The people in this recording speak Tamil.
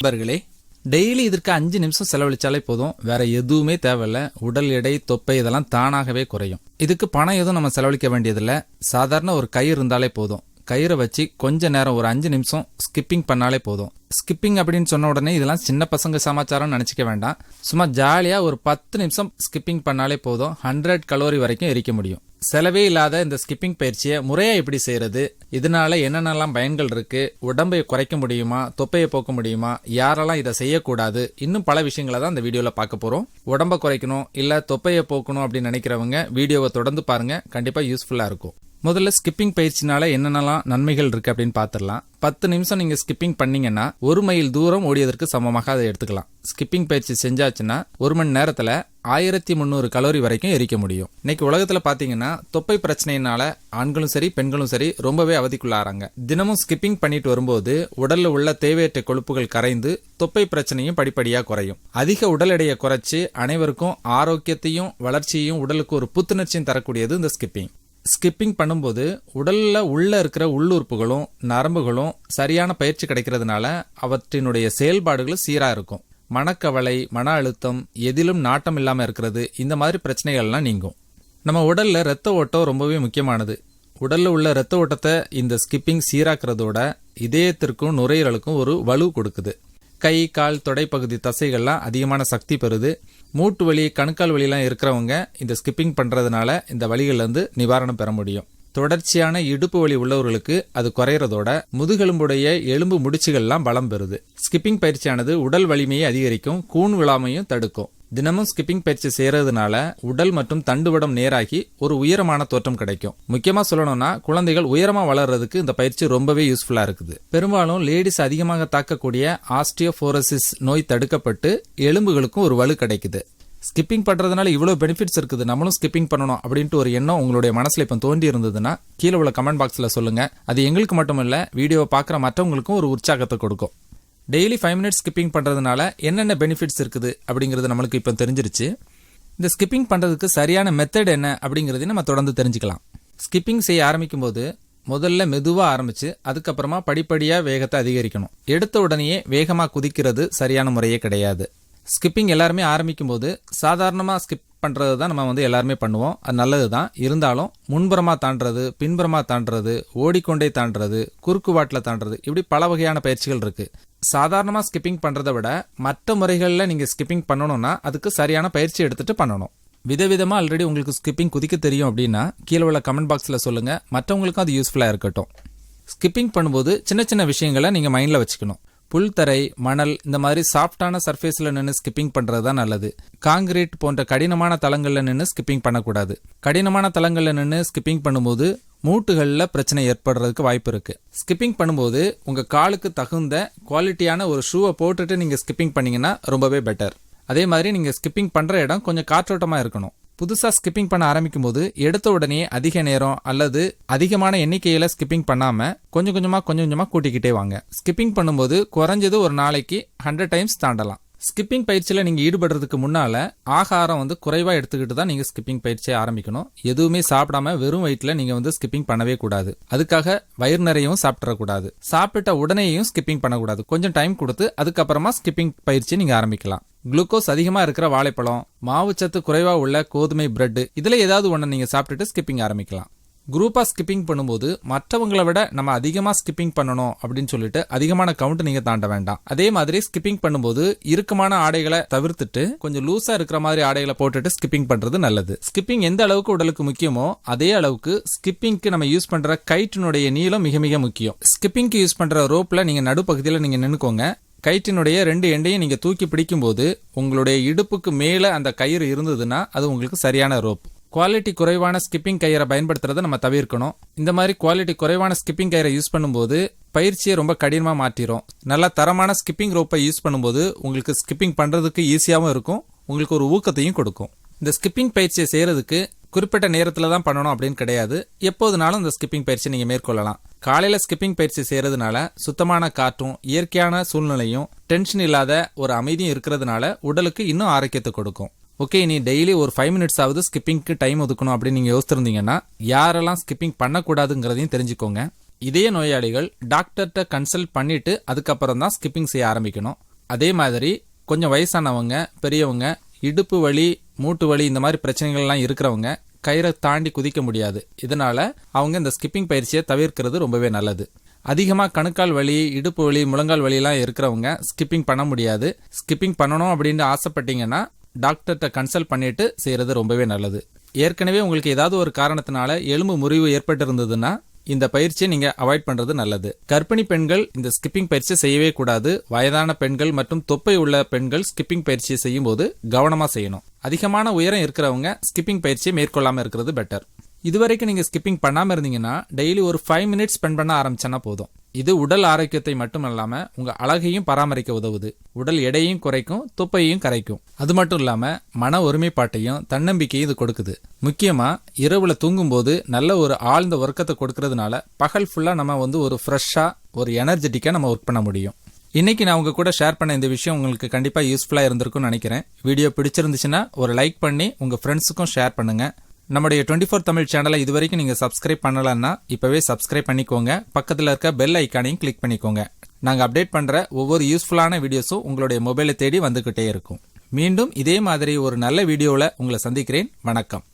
நண்பர்களே டெய்லி இதற்கு அஞ்சு நிமிஷம் செலவழிச்சாலே போதும். வேற எதுவுமே தேவையில்ல. உடல் எடை தொப்பை இதெல்லாம் தானாகவே குறையும். இதுக்கு பணம் எதுவும் நம்ம செலவழிக்க வேண்டியதில்லை. சாதாரண ஒரு கயிறு இருந்தாலே போதும். கயிறை வச்சு கொஞ்ச நேரம் ஒரு அஞ்சு நிமிஷம் ஸ்கிப்பிங் பண்ணாலே போதும். ஸ்கிப்பிங் அப்படின்னு சொன்ன உடனே இதெல்லாம் சின்ன பசங்க சமாச்சாரம் நினச்சிக்க வேண்டாம். சும்மா ஜாலியாக ஒரு பத்து நிமிஷம் ஸ்கிப்பிங் பண்ணாலே போதும். ஹண்ட்ரட் கலோரி வரைக்கும் எரிக்க முடியும். செலவே இல்லாத இந்த ஸ்கிப்பிங் பயிற்சியை முறையாக எப்படி செய்யறது? இதனால என்னென்னலாம் பயன்கள் இருக்கு? உடம்பை குறைக்க முடியுமா? தொப்பையை போக்க முடியுமா? யாரெல்லாம் இதை செய்யக்கூடாது? இன்னும் பல விஷயங்களை தான் இந்த வீடியோவில் பார்க்க போகிறோம் உடம்பை குறைக்கணும் இல்லை தொப்பையை போக்கணும் அப்படின்னு நினைக்கிறவங்க வீடியோவை தொடர்ந்து பாருங்க. கண்டிப்பாக யூஸ்ஃபுல்லாக இருக்கும். முதல்ல ஸ்கிப்பிங் பயிற்சினால என்னென்னலாம் நன்மைகள் இருக்கு அப்படின்னு பார்த்துடலாம் பத்து நிமிஷம் நீங்க ஸ்கிப்பிங் பண்ணீங்கன்னா ஒரு மைல் தூரம் ஓடியதற்கு சமமாக அதை எடுத்துக்கலாம். ஸ்கிப்பிங் பயிற்சி செஞ்சாச்சுன்னா ஒரு மணி நேரத்துல ஆயிரத்தி முந்நூறு கலோரி வரைக்கும் எரிக்க முடியும். இன்னைக்கு உலகத்துல பாத்தீங்கன்னா தொப்பை பிரச்சனையினால ஆண்களும் சரி பெண்களும் சரி ரொம்பவே அவதிக்குள்ளாராங்க தினமும் ஸ்கிப்பிங் பண்ணிட்டு வரும்போது உடல்ல உள்ள தேவையற்ற கொழுப்புகள் கரைந்து தொப்பை பிரச்சனையும் படிப்படியா குறையும். அதிக உடல் எடையை குறைச்சு அனைவருக்கும் ஆரோக்கியத்தையும் வளர்ச்சியையும் உடலுக்கு ஒரு புத்துணர்ச்சியும் தரக்கூடியது இந்த ஸ்கிப்பிங் ஸ்கிப்பிங் பண்ணும்போது உடலில் உள்ள இருக்கிற உள்ளுறுப்புகளும் நரம்புகளும் சரியான பயிற்சி கிடைக்கிறதுனால அவற்றினுடைய செயல்பாடுகளும் சீராக இருக்கும். மனக்கவலை மன அழுத்தம் எதிலும் நாட்டம் இல்லாமல் இருக்கிறது இந்த மாதிரி பிரச்சனைகள்லாம் நீங்கும். நம்ம உடலில் ரத்த ஓட்டம் ரொம்பவே முக்கியமானது. உடலில் உள்ள ரத்த ஓட்டத்தை இந்த ஸ்கிப்பிங் சீராக்கிறதோட இதயத்திற்கும் நுரையீரலுக்கும் ஒரு வலு கொடுக்குது. கை கால் தொடைப்பகுதி தசைகள்லாம் அதிகமான சக்தி பெறுது. மூட்டு வலி கணுக்கால் வலிலாம் இருக்கிறவங்க இந்த ஸ்கிப்பிங் பண்ணுறதுனால இந்த வலிகள்லேருந்து நிவாரணம் பெற முடியும். தொடர்ச்சியான இடுப்பு வலி உள்ளவர்களுக்கு அது குறையறதோட முதுகெலும்புடைய எலும்பு முடிச்சுகள்லாம் பலம் பெறுது. ஸ்கிப்பிங் பயிற்சியானது உடல் வலிமையை அதிகரிக்கும் கூன் விழாமையும் தடுக்கும். தினமும் ஸ்கிப்பிங் பயிற்சி செய்யறதுனால உடல் மற்றும் தண்டுவடம் நேராகி ஒரு உயரமான தோற்றம் கிடைக்கும். முக்கியமா சொல்லணும்னா குழந்தைகள் உயரமா வளர்றதுக்கு இந்த பயிற்சி ரொம்பவே யூஸ்ஃபுல்லா இருக்குது. பெரும்பாலும் லேடிஸ் அதிகமாக தாக்கக்கூடிய ஆஸ்டியோபோரசிஸ் நோய் தடுக்கப்பட்டு எலும்புகளுக்கும் ஒரு வலு கிடைக்குது. ஸ்கிப்பிங் பண்றதுனால இவ்வளவு பெனிஃபிட்ஸ் இருக்குது. நம்மளும் ஸ்கிப்பிங் பண்ணணும் அப்படின்ட்டு ஒரு எண்ணம் உங்களுடைய மனசுல இப்போ தோண்டி இருந்ததுன்னா கீழே உள்ள கமெண்ட் பாக்ஸ்ல சொல்லுங்க. அது எங்களுக்கு மட்டும் இல்ல வீடியோவை பார்க்குற மற்றவங்களுக்கும் ஒரு உற்சாகத்தை கொடுக்கும். டெய்லி ஃபைவ் மினிட்ஸ் ஸ்கிப்பிங் பண்ணுறதுனால என்னென்ன பெனிஃபிட்ஸ் இருக்குது அப்படிங்கிறது நம்மளுக்கு இப்போ தெரிஞ்சிருச்சு. இந்த ஸ்கிப்பிங் பண்ணுறதுக்கு சரியான மெத்தட் என்ன அப்படிங்கிறதையும் நம்ம தொடர்ந்து தெரிஞ்சுக்கலாம். ஸ்கிப்பிங் செய்ய ஆரம்பிக்கும் போது முதல்ல மெதுவாக ஆரம்பித்து அதுக்கப்புறமா படிப்படியாக வேகத்தை அதிகரிக்கணும். எடுத்த உடனேயே வேகமாக குதிக்கிறது சரியான முறையே கிடையாது. ஸ்கிப்பிங் எல்லாருமே ஆரம்பிக்கும் போது சாதாரணமாக ஸ்கிப் பண்ணுறது தான் நம்ம வந்து எல்லாருமே பண்ணுவோம். அது நல்லது தான் இருந்தாலும் முன்புறமாக தாண்டுறது பின்புறமாக தாண்டுறது ஓடிக்கொண்டே தாண்டுறது குறுக்கு வாட்டில் தாண்டுறது இப்படி பல வகையான பயிற்சிகள் இருக்குது சாதாரணமாக ஸ்கிப்பிங் பண்ணுறதை விட மற்ற முறைகளில் நீங்கள் ஸ்கிப்பிங் பண்ணணும்னா அதுக்கு சரியான பயிற்சி எடுத்துட்டு பண்ணணும். விதவிதமாக ஆல்ரெடி உங்களுக்கு ஸ்கிப்பிங் குதிக்க தெரியும் அப்படின்னா கீழே உள்ள கமெண்ட் பாக்ஸில் சொல்லுங்கள் மற்றவங்களுக்கும் அது யூஸ்ஃபுல்லாக இருக்கட்டும். ஸ்கிப்பிங் பண்ணும்போது சின்ன சின்ன விஷயங்களை நீங்கள் மைண்டில் வச்சுக்கணும். புல்தரை மணல் இந்த மாதிரி சாஃப்டான சர்ஃபேஸில் நின்று ஸ்கிப்பிங் பண்ணுறது தான் நல்லது. காங்கிரீட் போன்ற கடினமான தளங்களில் நின்று ஸ்கிப்பிங் பண்ணக்கூடாது. கடினமான தளங்களில் நின்று ஸ்கிப்பிங் பண்ணும்போது மூட்டுகளில் பிரச்சனை ஏற்படுறதுக்கு வாய்ப்பு இருக்குது ஸ்கிப்பிங் பண்ணும்போது உங்கள் காலுக்கு தகுந்த குவாலிட்டியான ஒரு ஷூவை போட்டுட்டு நீங்கள் ஸ்கிப்பிங் பண்ணிங்கன்னா ரொம்பவே பெட்டர். அதே மாதிரி நீங்கள் ஸ்கிப்பிங் பண்ணுற இடம் கொஞ்சம் காற்றோட்டமாக இருக்கணும். புதுசாக ஸ்கிப்பிங் பண்ண ஆரம்பிக்கும் போது எடுத்த உடனே அதிக நேரம் அல்லது அதிகமான எண்ணிக்கையில் ஸ்கிப்பிங் பண்ணாமல் கொஞ்சம் கொஞ்சமாக கொஞ்சம் கொஞ்சமாக கூட்டிக்கிட்டே வாங்க. ஸ்கிப்பிங் பண்ணும்போது குறைஞ்சது ஒரு நாளைக்கு ஹண்ட்ரட் டைம்ஸ் தாண்டலாம். ஸ்கிப்பிங் பயிற்சியில் நீங்கள் ஈடுபடுறதுக்கு முன்னால் ஆகாரம் வந்து குறைவாக எடுத்துக்கிட்டு தான் நீங்கள் ஸ்கிப்பிங் பயிற்சியை ஆரம்பிக்கணும். எதுவுமே சாப்பிடாம வெறும் வயிற்றில் நீங்கள் வந்து ஸ்கிப்பிங் பண்ணவே கூடாது. அதுக்காக வயிறு நிறையவும் சாப்பிட்றக்கூடாது சாப்பிட்ட உடனேயும் ஸ்கிப்பிங் பண்ணக்கூடாது. கொஞ்சம் டைம் கொடுத்து அதுக்கப்புறமா ஸ்கிப்பிங் பயிற்சி நீங்கள் ஆரம்பிக்கலாம். குளுக்கோஸ் அதிகமாக இருக்கிற வாழைப்பழம் மாவுச்சத்து குறைவாக உள்ள கோதுமை பிரெட் இதில் ஏதாவது ஒன்று நீங்கள் சாப்பிட்டுட்டு ஸ்கிப்பிங் ஆரம்பிக்கலாம். குரூப்பாக ஸ்கிப்பிங் பண்ணும்போது மற்றவங்களை விட நம்ம அதிகமாக ஸ்கிப்பிங் பண்ணணும் அப்படின்னு சொல்லிட்டு அதிகமான கவுண்ட் நீங்கள் தாண்ட வேண்டாம். அதே மாதிரி ஸ்கிப்பிங் பண்ணும்போது இறுக்கமான ஆடைகளை தவிர்த்துட்டு கொஞ்சம் லூஸாக இருக்கிற மாதிரி ஆடைகளை போட்டுட்டு ஸ்கிப்பிங் பண்ணுறது நல்லது. ஸ்கிப்பிங் எந்த அளவுக்கு உடலுக்கு முக்கியமோ அதே அளவுக்கு ஸ்கிப்பிங்க்கு நம்ம யூஸ் பண்ணுற கைட்டினுடைய நீளம் மிக மிக முக்கியம். ஸ்கிப்பிங்க்கு யூஸ் பண்ணுற ரோப்பில் நீங்கள் நடுப்பகுதியில் நீங்கள் நின்றுக்கோங்க கயிற்றினுடைய ரெண்டு எண்டையும் நீங்கள் தூக்கி பிடிக்கும்போது உங்களுடைய இடுப்புக்கு மேலே அந்த கயிறு இருந்ததுன்னா அது உங்களுக்கு சரியான ரோப். குவாலிட்டி குறைவான ஸ்கிப்பிங் கயிறை பயன்படுத்துறதை நம்ம தவிர்க்கணும். இந்த மாதிரி குவாலிட்டி குறைவான ஸ்கிப்பிங் கயிறை யூஸ் பண்ணும்போது பயிற்சியை ரொம்ப கடினமாக மாற்றிடும் நல்ல தரமான ஸ்கிப்பிங் ரோப்பை யூஸ் பண்ணும்போது உங்களுக்கு ஸ்கிப்பிங் பண்ணுறதுக்கு ஈஸியாகவும் இருக்கும் உங்களுக்கு ஒரு ஊக்கத்தையும் கொடுக்கும். இந்த ஸ்கிப்பிங் பயிற்சியை செய்கிறதுக்கு குறிப்பிட்ட நேரத்தில் தான் பண்ணணும் அப்படின்னு கிடையாது. எப்போதுனாலும் இந்த ஸ்கிப்பிங் பயிற்சி நீங்கள் மேற்கொள்ளலாம். காலையில் ஸ்கிப்பிங் பயிற்சி செய்கிறதுனால சுத்தமான காற்றும் இயற்கையான சூழ்நிலையும் டென்ஷன் இல்லாத ஒரு அமைதியும் இருக்கிறதுனால உடலுக்கு இன்னும் ஆரோக்கியத்தை கொடுக்கும். ஓகே நீ டெய்லி ஒரு ஃபைவ் மினிட்ஸ் ஆகுது ஸ்கிப்பிங்க்கு டைம் ஒதுக்கணும் அப்படின்னு நீங்கள் யோசிச்சிருந்தீங்கன்னா யாரெல்லாம் ஸ்கிப்பிங் பண்ணக்கூடாதுங்கிறதையும் தெரிஞ்சுக்கோங்க. இதே நோயாளிகள் டாக்டர்கிட்ட கன்சல்ட் பண்ணிட்டு அதுக்கப்புறம் தான் ஸ்கிப்பிங் செய்ய ஆரம்பிக்கணும். அதே மாதிரி கொஞ்சம் வயசானவங்க பெரியவங்க இடுப்பு வலி மூட்டு வலி இந்த மாதிரி பிரச்சனைகள்லாம் இருக்கிறவங்க கயிறை தாண்டி குதிக்க முடியாது. இதனால அவங்க இந்த ஸ்கிப்பிங் பயிற்சியை தவிர்க்கிறது ரொம்பவே நல்லது. அதிகமாக கணுக்கால் வலி இடுப்பு வலி முழங்கால் வலிலாம் இருக்கிறவங்க ஸ்கிப்பிங் பண்ண முடியாது. ஸ்கிப்பிங் பண்ணணும் அப்படின்னு ஆசைப்பட்டீங்கன்னா டாக்டர்கிட்ட கன்சல்ட் பண்ணிட்டு செய்கிறது ரொம்பவே நல்லது. ஏற்கனவே உங்களுக்கு ஏதாவது ஒரு காரணத்தினால எலும்பு முறிவு ஏற்பட்டிருந்ததுன்னா இந்த பயிற்சியை நீங்க அவாய்ட் பண்றது நல்லது. கர்ப்பிணி பெண்கள் இந்த ஸ்கிப்பிங் பயிற்சி செய்யவே கூடாது. வயதான பெண்கள் மற்றும் தொப்பை உள்ள பெண்கள் ஸ்கிப்பிங் பயிற்சியை செய்யும் போது கவனமா செய்யணும். அதிகமான உயரம் இருக்கிறவங்க ஸ்கிப்பிங் பயிற்சியை மேற்கொள்ளாமல் இருக்கிறது பெட்டர் இதுவரைக்கும் நீங்கள் ஸ்கிப்பிங் பண்ணாமல் இருந்தீங்கன்னா டெய்லி ஒரு ஃபைவ் மினிட்ஸ் ஸ்பெண்ட் பண்ண ஆரம்பிச்சோன்னா போதும். இது உடல் ஆரோக்கியத்தை மட்டும் இல்லாமல் உங்கள் அழகையும் பராமரிக்க உதவுது. உடல் எடையும் குறைக்கும் துப்பையும் கரைக்கும். அது மட்டும் இல்லாமல் மன ஒருமைப்பாட்டையும் தன்னம்பிக்கையும் இது கொடுக்குது. முக்கியமாக இரவில் தூங்கும்போது நல்ல ஒரு ஆழ்ந்த உறக்கத்தை கொடுக்கறதுனால பகல் ஃபுல்லாக நம்ம வந்து ஒரு ஃப்ரெஷ்ஷாக ஒரு எனர்ஜெட்டிக்காக நம்ம ஒர்க் பண்ண முடியும். இன்னைக்கு நான் உங்க கூட ஷேர் பண்ண இந்த விஷயம் உங்களுக்கு கண்டிப்பா யூஸ்ஃபுல்லா இருந்திருக்கும்னு நினைக்கிறேன். வீடியோ பிடிச்சிருந்துச்சுன்னா ஒரு லைக் பண்ணி உங்க ஃப்ரெண்ட்ஸுக்கும் ஷேர் பண்ணுங்க. நம்முடைய டுவெண்ட்டி ஃபோர் தமிழ் சேனலை இது வரைக்கும் நீங்கள் சப்ஸ்கிரைப் பண்ணலன்னா இப்போவே சப்ஸ்கிரைப் பண்ணிக்கோங்க. பக்கத்தில் இருக்க பெல் ஐக்கானையும் கிளிக் பண்ணிக்கோங்க. நாங்கள் அப்டேட் பண்ணுற ஒவ்வொரு யூஸ்ஃபுல்லான வீடியோஸும் உங்களுடைய மொபைலை தேடி வந்துக்கிட்டே இருக்கும். மீண்டும் இதே மாதிரி ஒரு நல்ல வீடியோவில் உங்களை சந்திக்கிறேன். வணக்கம்.